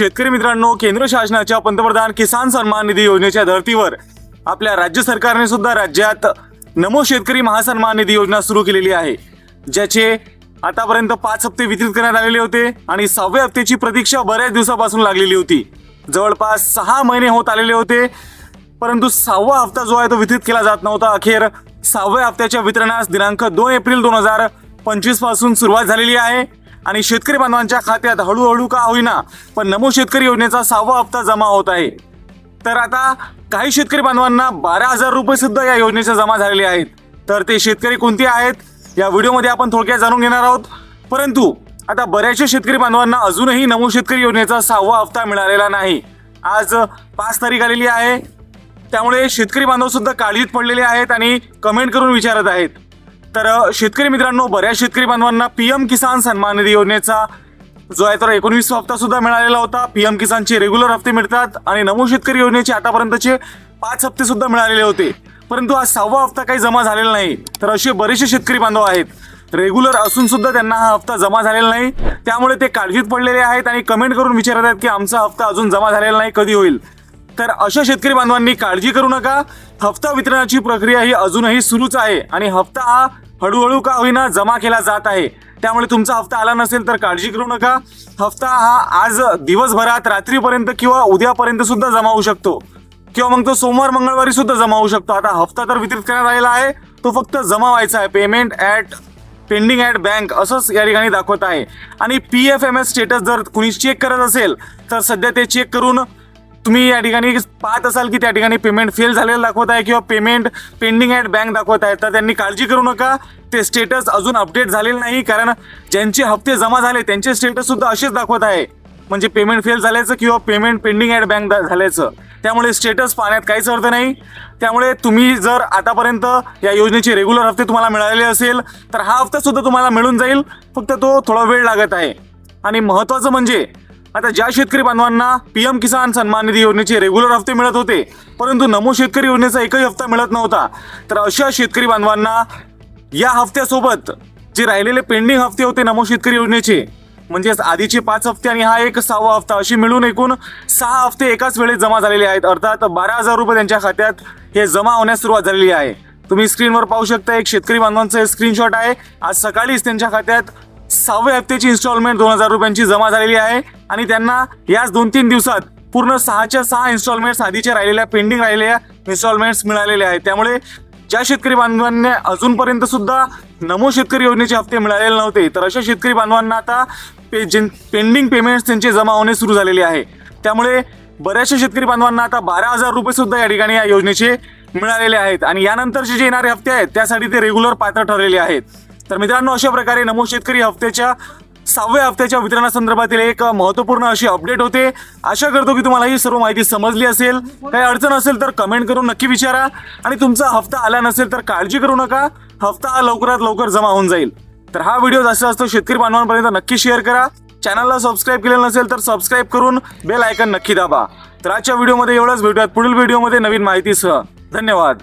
शेतकरी मित्रांनो केंद्र शासनाच्या पंतप्रधान किसान सन्मान निधी योजनेच्या धर्तीवर आपल्या राज्य सरकारने सुद्धा राज्यात नमो शेतकरी महासन्मान निधी योजना सुरू केलेली आहे. ज्याचे आतापर्यंत पाच हप्ते वितरित करण्यात आलेले होते आणि सहाव्या हप्त्याची प्रतीक्षा बऱ्याच दिवसापासून लागलेली होती. जवळपास सहा महिने होत आलेले होते परंतु सहावा हप्ता जो आहे तो वितरित केला जात नव्हता. अखेर सहाव्या हप्त्याच्या वितरणास दिनांक दोन एप्रिल दोन हजार पंचवीसपासून सुरुवात झालेली आहे. आणि शेतकरी बांधवांच्या खात्यात हळूहळू का होईना पण नमो शेतकरी योजनेचा सहावा हप्ता जमा होत आहे. तर आता काही शेतकरी बांधवांना बारा हजार रुपये सुद्धा या योजनेचे जमा झालेले आहेत. तर ते शेतकरी कोणते आहेत? या व्हिडिओमध्ये आपण थोडक्यात जाणून घेणार आहोत. परंतु आता बऱ्याचशा शेतकरी बांधवांना अजूनही नमो शेतकरी योजनेचा सहावा हप्ता मिळालेला नाही. आज पाच तारीख आलेली आहे. त्यामुळे शेतकरी बांधव सुद्धा काळजीत पडलेले आहेत आणि कमेंट करून विचारत आहेत. तर शेतकरी मित्रांनो बऱ्याच शेतकरी बांधवांना पी एम किसान सन्मान निधी योजनेचा जो आहे तर एकोणवीसवा हप्ता सुद्धा मिळालेला होता. पी एम किसानचे रेग्युलर हप्ते मिळतात आणि नमो शेतकरी योजनेचे आतापर्यंतचे पाच हप्ते सुद्धा मिळालेले होते. परंतु हा सहावा हप्ता काही जमा झालेला नाही. तर असे बरेचसे शेतकरी बांधव आहेत. रेग्युलर असून सुद्धा त्यांना हा हप्ता जमा झालेला नाही. त्यामुळे ते काळजीत पडलेले आहेत आणि कमेंट करून विचारत आहेत की आमचा हप्ता अजून जमा झालेला नाही कधी होईल? तर अशा शेतकरी बांधवांनी काळजी करू नका. हप्ता वितरणाची प्रक्रिया ही अजूनही सुरूच आहे आणि हप्ता हा हळूहळू का होईना जमा केला जात आहे. त्यामुळे तुमचा हप्ता आला नसेल तर काळजी करू नका. हप्ता हा आज दिवसभरात रात्रीपर्यंत किंवा उद्यापर्यंत सुद्धा जमा होऊ शकतो. किंवा मग तो सोमवार मंगळवारी सुद्धा जमा होऊ शकतो. आता हप्ता तर वितरित करण्यात आलेला आहे. तो फक्त जमा व्हायचा आहे. Payment at pending at bank असंच या ठिकाणी दाखवत आहे. आणि P F M S status जर कुणी चेक करत असेल तर सध्या ते चेक करून तुम्ही या ठिकाणी पाहत असाल की त्या ठिकाणी पेमेंट फेल झालेलं दाखवत आहे किंवा पेमेंट पेंडिंग ॲट बँक दाखवत आहे. तर त्यांनी काळजी करू नका. ते स्टेटस अजून अपडेट झालेलं नाही कारण ज्यांचे हप्ते जमा झाले त्यांचे स्टेटस सुद्धा असेच दाखवत आहे. म्हणजे पेमेंट फेल झाल्याचं किंवा पेमेंट पेंडिंग ॲट बँक झाल्याचं. त्यामुळे स्टेटस पाहण्यात काहीच अर्थ नाही. त्यामुळे तुम्ही जर आतापर्यंत या योजनेचे रेग्युलर हप्ते तुम्हाला मिळालेले असेल तर हा हप्ता सुद्धा तुम्हाला मिळून जाईल. फक्त तो थोडा वेळ लागत आहे. आणि महत्त्वाचं म्हणजे आता ज्या शेतकरी बांधवांना पीएम किसान सन्मान निधी योजनेचे रेग्युलर हप्ते मिळत होते परंतु नमो शेतकरी योजनेचा एकही हप्ता मिळत नव्हता तर अशा शेतकरी बांधवांना या हप्त्यासोबत जे राहिलेले पेंडिंग हप्ते होते नमो शेतकरी योजनेचे म्हणजेच आधीचे पाच हप्ते आणि हा एक सहावा हप्ता अशी मिळून एकूण सहा हप्ते एकाच वेळेस जमा झालेले आहेत. अर्थात बारा हजार रुपये त्यांच्या खात्यात हे जमा होण्यास सुरुवात झालेली आहे. तुम्ही स्क्रीनवर पाहू शकता एक शेतकरी बांधवांचं स्क्रीनशॉट आहे. आज सकाळीच त्यांच्या खात्यात सहाव्या हप्त्याची इन्स्टॉलमेंट दोन हजार रुपयांची जमा झालेली आहे. आणि त्यांना याच दोन तीन दिवसात पूर्ण सहाच्या सहा इन्स्टॉलमेंट्स आधीच्या राहिलेल्या पेंडिंग राहिलेल्या इन्स्टॉलमेंट्स मिळालेल्या आहेत. त्यामुळे ज्या शेतकरी बांधवांना अजूनपर्यंत सुद्धा नमो शेतकरी योजनेचे हप्ते मिळालेले नव्हते तर अशा शेतकरी बांधवांना आता पे जे पेंडिंग पेमेंट्स त्यांचे जमा होणे सुरू झालेले आहे. त्यामुळे बऱ्याचशा शेतकरी बांधवांना आता बारा हजार रुपये सुद्धा या ठिकाणी या योजनेचे मिळालेले आहेत. आणि यानंतरचे जे येणारे हप्ते आहेत त्यासाठी ते रेग्युलर पात्र ठरलेले आहेत. तर मित्रांनो अशा प्रकारे नमो शेतकरी हप्त्याच्या सहाव्या हप्त्याच्या वितरणासंदर्भातील एक महत्त्वपूर्ण अशी अपडेट होते. आशा करतो की तुम्हाला ही सर्व माहिती समजली असेल. काही अडचण असेल तर कमेंट करून नक्की विचारा. आणि तुमचा हप्ता आला नसेल तर काळजी करू नका. हप्ता हा लवकरात लवकर जमा होऊन जाईल. तर हा व्हिडिओ जास्त जास्त शेतकरी बांधवांपर्यंत नक्की शेअर करा. चॅनलला सबस्क्राईब केलेलं नसेल तर सबस्क्राईब करून बेल आयकन नक्की दाबा. तर आजच्या व्हिडिओमध्ये एवढंच. भेटूयात पुढील व्हिडिओमध्ये नवीन माहितीसह. धन्यवाद.